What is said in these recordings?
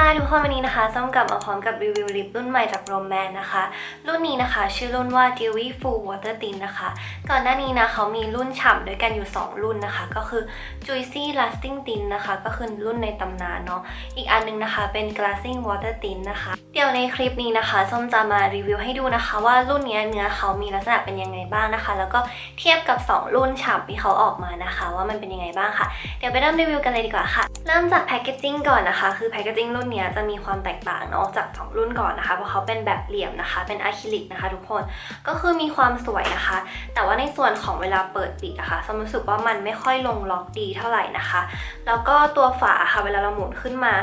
ค่ะทุกคนวันนี้นะคะส้มกลับมาพร้อมกับรีวิวลิปรุ่นใหม่จากโรแมนนะคะ รุ่นนี้นะคะ ชื่อรุ่นว่า Dewy Full Water Tint นะคะ ก่อนหน้านี้นะเขามีรุ่นฉ่ำด้วยกันอยู่ 2 รุ่นนะคะ ก็คือ Juicy Lasting Tint นะคะ ก็คือรุ่นในตำนานเนาะอีกอันนึงนะคะเป็น Glassing Water Tint นะคะ เดี๋ยวในคลิปนี้นะคะส้มจะมารีวิวให้ดูนะคะ ว่ารุ่นเนี้ยเนื้อเขามีลักษณะเป็นยังไงบ้างนะคะ แล้วก็เทียบกับ 2 รุ่นฉ่ำที่เขาออกมานะคะ ว่ามันเป็นยังไงบ้างค่ะเดี๋ยวไปเริ่มรีวิวกันเลยดีกว่าค่ะ เริ่มจากแพคเกจจิ้งก่อนนะคะ คือแพคเกจจิ้งรุ่นเนี้จะมีความแตกต่างเนาะจากสองรุ่นก่อนนะคะ เพราะเขาเป็นแบบเหลี่ยมนะคะ เป็นอะคริลิกนะคะทุกคน ก็คือมีความสวยนะคะ แต่ว่าในส่วนของเวลาเปิดปิดอะค่ะสมรู้สึกว่ามันไม่ค่อยลงล็อกดีเท่าไหร่นะคะ แล้วก็ตัวฝาค่ะเวลาเราหมุนขึ้นมา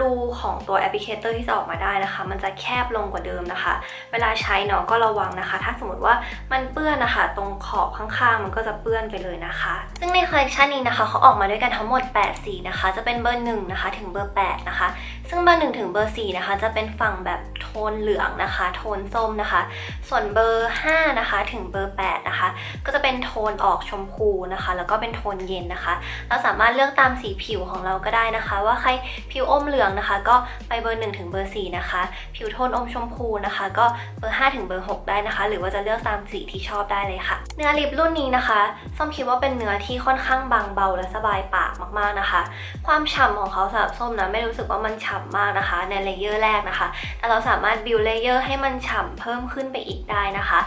รูของตัวแอปพลิเคเตอร์ที่จะออกมาได้นะคะ มันจะแคบลงกว่าเดิมนะคะ เวลาใช้เนาะก็ระวังนะคะ ถ้าสมมติว่ามันเปื้อนนะคะ ตรงขอบข้างๆ มันก็จะเปื้อนไปเลยนะคะ ซึ่งในคอลเลคชันนี้นะคะเขาออกมาด้วยกันทั้งหมด 8 สีนะคะ จะเป็นเบอร์1นะคะถึงเบอร์ 8 นะคะ ซึ่งเบอร์1ถึงเบอร์4นะคะ จะเป็นฝั่งแบบโทนเหลืองนะคะ โทนส้มนะคะ ส่วนเบอร์ 5 นะคะ ถึงเบอร์ 8 นะคะ ก็จะเป็นโทนออกชมพูนะคะ แล้วก็เป็นโทนเย็นนะคะ เราสามารถเลือกตามสีผิวของเราก็ได้นะคะ ว่าใครผิวอมเหลืองนะคะ ก็ไปเบอร์ 1 ถึงเบอร์ 4 นะคะ ผิวโทนอมชมพูนะคะ ก็เบอร์ 5 ถึงเบอร์ 6 ได้นะคะ หรือว่าจะเลือกตามสีที่ชอบได้เลยค่ะ เนื้อลิปรุ่นนี้นะคะส้มคิดว่าเป็นเนื้อที่ค่อนข้างบางเบาและสบายปากมากๆนะคะ ความฉ่ำของเขาสำหรับส้มนะไม่รู้สึกว่ามันฉ่ำมากนะคะ ในเลเยอร์แรกนะคะ แต่เราสามารถบิวเลเยอร์ให้มันฉ่ำเพิ่มขึ้นไปอีกได้นะคะ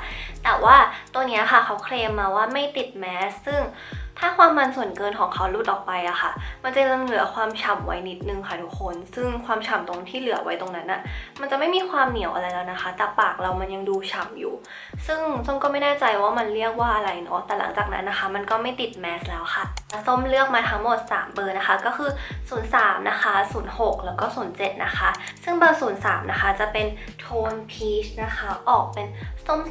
แต่ว่าตัวนี้ค่ะเขาเคลมมาว่าไม่ติดแมสซึ่ง ถ้าความมันส่วนเกินของเขาหลุดออกไปอะค่ะ มันจะยังเหลือความฉ่ำไว้นิดนึงค่ะทุกคน ซึ่งความฉ่ำตรงที่เหลือไว้ตรงนั้นอะมันจะไม่มีความเหนียวอะไรแล้วนะคะ แต่ปากเรามันยังดูฉ่ำอยู่ ซึ่งส้มก็ไม่แน่ใจว่ามันเรียกว่าอะไรเนาะ แต่หลังจากนั้นนะคะ มันก็ไม่ติดแมสแล้วค่ะ ส้มเลือกมาทั้งหมด 3 เบอร์นะคะ ก็คือ 03 นะคะ 06 แล้วก็ 07 นะคะ ซึ่งเบอร์ 03 นะคะ จะเป็นโทนพีชนะคะ ออกเป็น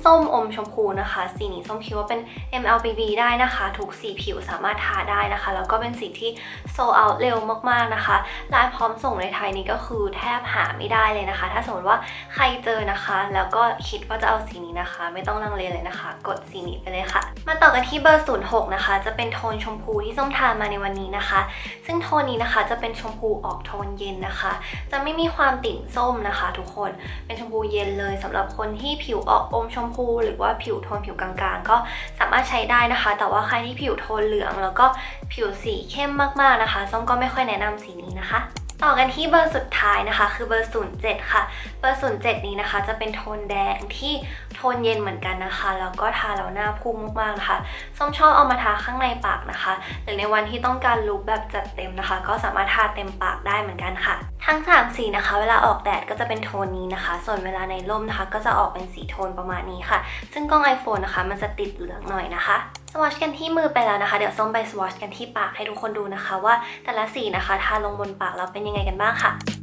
ส้มๆอมชมพูนะคะ สีนี้ส้มคิดว่าเป็น MLBB ได้นะคะทุกสีผิวสามารถทาได้นะคะ แล้วก็เป็นสีที่โซเอาเร็วมากๆนะคะรายพร้อมส่งในไทยนี้ก็คือแทบหาไม่ได้เลยนะคะ ถ้าสมมติว่าใครเจอนะคะ แล้วก็คิดว่าจะเอาสีนี้นะคะ ไม่ต้องลังเลเลยนะคะ กดสีนี้ไปเลยค่ะ มาต่อกันที่เบอร์ 06 นะคะ จะเป็นโทนชมพูที่ส้มทามาในวันนี้นะคะ ซึ่งโทนนี้นะคะจะเป็นชมพูออกโทนเย็นนะคะ จะไม่มีความติ่งส้มนะคะ ทุกคนเป็นชมพูเย็นเลยสำหรับคนที่ผิวออกอมชมพู หรือว่าผิวโทนผิวกลางๆ ก็สามารถใช้ได้นะคะ แต่ว่าใครที่ผิวโทนเหลือง แล้วก็ผิวสีเข้มมากๆนะคะ ส้มก็ไม่ค่อยแนะนำสีนี้นะคะ ต่อกันที่เบอร์สุดท้ายนะคะ คือเบอร์ 07 ค่ะ เบอร์ 07 นี้นะคะ จะเป็นโทนแดงที่โทนเย็นเหมือนกันนะคะ แล้วก็ทาแล้วหน้าพุ่งมากๆนะคะ ส้มชอบเอามาทาข้างในปากนะคะ หรือในวันที่ต้องการลุคแบบจัดเต็มนะคะ ก็สามารถทาเต็มปากได้เหมือนกันค่ะ ทั้ง 3 สีนะคะ เวลาออกแดดก็จะเป็นโทนนี้นะคะ ส่วนเวลาในร่มนะคะ ก็จะออกเป็นสีโทนประมาณนี้ค่ะ ซึ่งกล้อง iPhone นะคะ มันจะติดเหลืองหน่อยนะคะ สวอชกันที่มือไปแล้วนะคะ เดี๋ยวส้มไปสวอชกันที่ปากให้ทุกคนดูนะคะ ว่าแต่ละสีนะคะทาลงบนปากแล้วเป็นยังไงกันบ้างค่ะ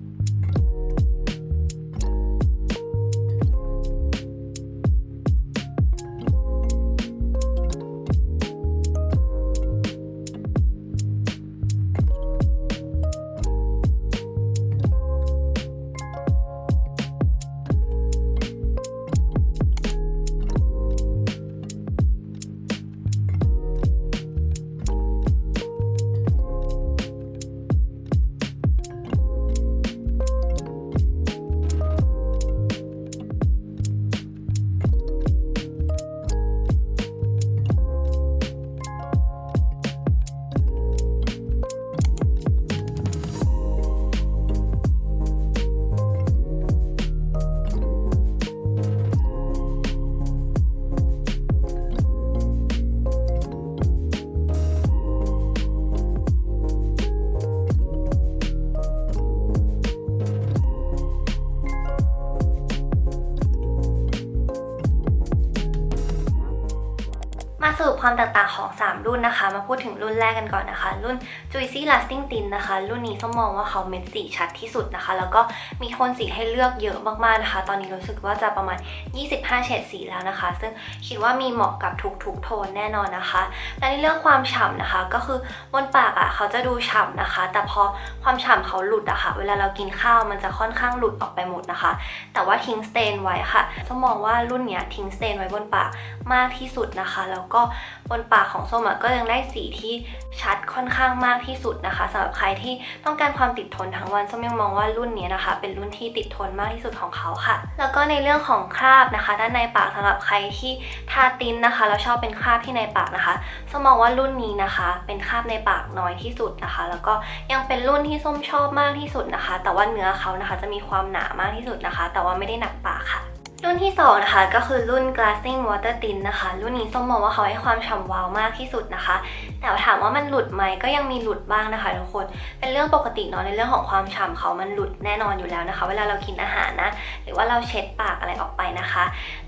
มาสรุป ความแตกต่างของ 3 รุ่นนะคะ มาพูดถึงรุ่นแรกกันก่อนนะคะ รุ่น Juicy Lasting Tint นะคะ รุ่นนี้ส้มมองว่าเขาเม็ดสีชัดที่สุดนะคะ แล้วก็มีโทนสีให้เลือกเยอะมากๆนะคะ ตอนนี้รู้สึกว่าจะประมาณ 25 เฉดสีแล้วนะคะ ซึ่งคิดว่ามีเหมาะกับทุกๆโทนแน่นอนนะคะ และในเรื่องความฉ่ำนะคะ ก็คือบนปากอะ่ะเขาจะดูฉ่ำนะคะ แต่พอความฉ่ำเขาหลุดอะค่ะ เวลาเรากินข้าวมันจะค่อนข้างหลุดออกไปหมดนะคะ แต่ว่าทิ้งสเตนไว้ค่ะส้มมองว่ารุ่นเนี้ยทิ้งสเตนไว้บนปากมากที่สุดนะคะ แล้วก็บนปากของส้มก็ยังได้สีที่ชัดค่อนข้างมากที่สุดนะคะสำหรับใครที่ต้องการความติดทนทั้งวันส้มยังมองว่ารุ่นนี้นะคะ เป็นรุ่นที่ติดทนมากที่สุดของเขาค่ะ แล้วก็ในเรื่องของคราบนะคะ ด้านในปากสำหรับใครที่ทาตินนะคะแล้วชอบเป็นคราบที่ในปากนะคะส้มมองว่ารุ่นนี้นะคะ เป็นคราบในปากน้อยที่สุดนะคะ แล้วก็ยังเป็นรุ่นที่ส้มชอบมากที่สุดนะคะ แต่ว่าเนื้อเขานะคะจะมีความหนามากที่สุดนะคะ แต่ว่าไม่ได้หนักปากค่ะ รุ่นที่สองนะคะก็คือรุ่น Glassing Water Tint นะคะ รุ่นนี้ส้มมองว่าเขาให้ความฉ่ำวาวมากที่สุดนะคะ แต่ถามว่ามันหลุดไหมก็ยังมีหลุดบ้างนะคะทุกคนเป็นเรื่องปกติเนาะในเรื่องของความฉ่ำเขามันหลุดแน่นอนอยู่แล้วนะคะ เวลาเรากินอาหารนะ หรือว่าเราเช็ดปากอะไรออกไปนะคะ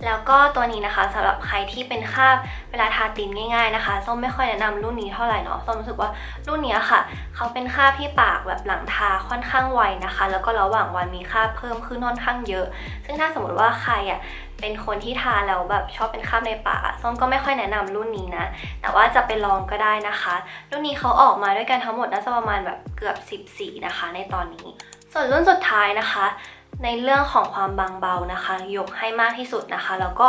แล้วก็ตัวนี้นะคะสำหรับใครที่เป็นคราบเวลาทาตินง่ายๆนะคะส้มไม่ค่อยแนะนำรุ่นนี้เท่าไหร่เนาะส้มรู้สึกว่ารุ่นนี้ค่ะ เขาเป็นคราบที่ปากแบบหลังทาค่อนข้างไวนะคะ แล้วก็ระหว่างวันมีคราบเพิ่มขึ้นค่อนข้างเยอะ ซึ่งถ้าสมมติว่าใครอะเป็นคนที่ทาแล้วแบบชอบเป็นคราบในปากส้มก็ไม่ค่อยแนะนำรุ่นนี้นะ แต่ว่าจะไปลองก็ได้นะคะ รุ่นนี้เขาออกมาด้วยกันทั้งหมดน่าจะประมาณแบบเกือบ 10 สีนะคะ ในตอนนี้ ส่วนรุ่นสุดท้ายนะคะ ในเรื่องของความบางเบานะคะ ยกให้มากที่สุดนะคะ แล้วก็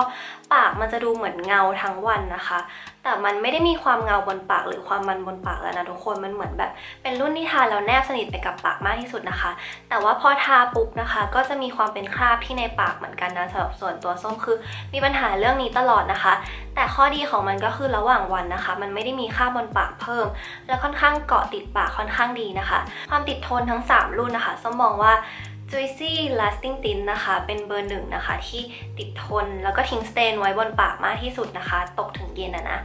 ปากมันจะดูเหมือนเงาทั้งวันนะคะ แต่มันไม่ได้มีความเงาบนปากหรือความมันบนปากแล้วนะทุกคนมันเหมือนแบบ เป็นรุ่นที่ทาแล้วแนบสนิทไปกับปากมากที่สุดนะคะ แต่ว่าพอทาปุ๊บนะคะ ก็จะมีความเป็นคราบที่ในปากเหมือนกันนะสำหรับส่วนตัวส้มคือ มีปัญหาเรื่องนี้ตลอดนะคะ แต่ข้อดีของมันก็คือระหว่างวันนะคะ มันไม่ได้มีคราบบนปากเพิ่ม และค่อนข้างเกาะติดปากค่อนข้างดีนะคะ ความติดทนทั้ง 3 รุ่นนะคะส้มมองว่า Juicy Lasting Tint นะคะ เป็นเบอร์หนึ่งนะคะ ที่ติดทนแล้วก็ทิ้งสเตนไว้บนปากมากที่สุดนะคะ ตกถึงเย็นนะนะ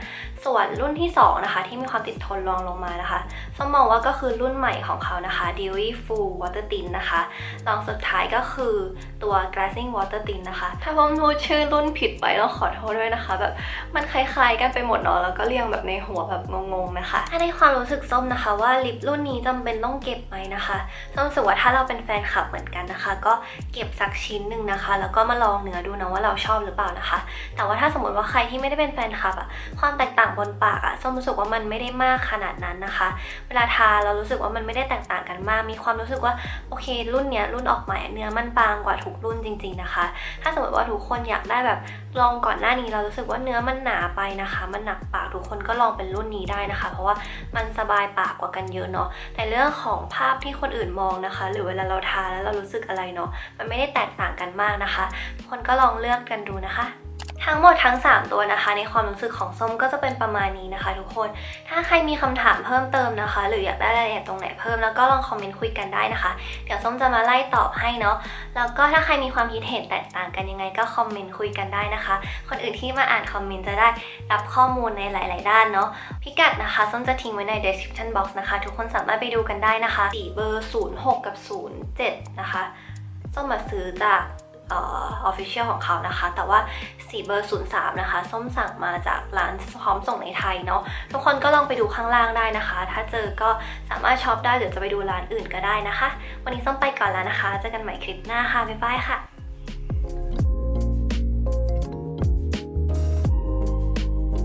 ส่วนรุ่นที่ 2 นะคะ ที่มีความติดทนรองลงมานะคะส้มมองว่าก็คือรุ่นใหม่ของเขานะคะ Dewy Full Water Tint นะคะรองสุดท้ายก็คือตัว Glassing Water Tint นะคะ ถ้าผมพูดชื่อรุ่นผิดไปต้องขอโทษด้วยนะคะ แบบมันคล้ายๆ กันไปหมดเนาะแล้วก็เรียงแบบในหัวแบบงงๆนะคะ ถ้าในความรู้สึกส้มนะคะว่าลิปรุ่นนี้จำเป็นต้องเก็บไหมนะคะส้มรู้สึกว่าถ้าเราเป็นแฟนคลับเหมือนกันนะคะ ก็เก็บสักชิ้นหนึ่งนะคะ แล้วก็มาลองเนื้อดูนะว่าเราชอบหรือเปล่านะคะ แต่ว่าถ้าสมมติว่าใครที่ไม่ได้เป็นแฟนคลับอะความแตกต่างบนปากอะส้มรู้สึกว่ามันไม่ได้มากขนาดนั้นนะคะ เวลาทาเรารู้สึกว่ามันไม่ได้แตกต่างกันมาก มีความรู้สึกว่าโอเค รุ่นเนี้ยรุ่นออกใหม่เนื้อมันบางกว่าทุกรุ่นจริง ๆนะคะ ถ้าสมมติว่าทุกคนอยากได้แบบลองก่อนหน้านี้เรารู้สึกว่าเนื้อมันหนาไปนะคะ มันหนักปากทุกคนก็ลองเป็นรุ่นนี้ได้นะคะ เพราะว่ามันสบายปากกว่ากันเยอะเนาะแต่เรื่องของภาพที่คนอื่นมองนะคะ หรือเวลาเราทาแล้วเรารูู้้สึกอะไรเนาะมันไม่ได้แตกต่างกันมากนะคะ คนก็ลองเลือกกันดูนะคะ ทั้งหมดทั้ง 3 ตัวนะคะ ในความรู้สึกของส้มก็จะเป็นประมาณนี้นะคะ ทุกคน ถ้าใครมีคำถามเพิ่มเติมนะคะ หรืออยากได้รายละเอียดตรงไหนเพิ่มแล้วก็ลองคอมเมนต์คุยกันได้นะคะ เดี๋ยวส้มจะมาไล่ตอบให้เนาะ แล้วก็ถ้าใครมีความคิดเห็นแตกต่างกันยังไงก็คอมเมนต์คุยกันได้นะคะ คนอื่นที่มาอ่านคอมเมนต์จะได้รับข้อมูลในหลาย ๆ ด้านเนาะ พิกัดนะคะส้มจะทิ้งไว้ใน description box นะคะ ทุกคนสามารถไปดูกันได้นะคะสีเบอร์ 06 กับ 07 นะคะส้มมาซื้อจาก ออฟฟิเชียลของเขานะคะ แต่ว่าสีเบอร์ 03 นะคะ ส้มสั่งมาจากร้านพร้อมส่งในไทยเนาะทุกคนก็ลองไปดูข้างล่างได้นะคะ ถ้าเจอก็สามารถช็อปได้หรือจะไปดูร้านอื่นก็ได้นะคะ วันนี้ส้มไปก่อนแล้วนะคะเจอกันใหม่คลิปหน้าค่ะ บ๊ายบายค่ะ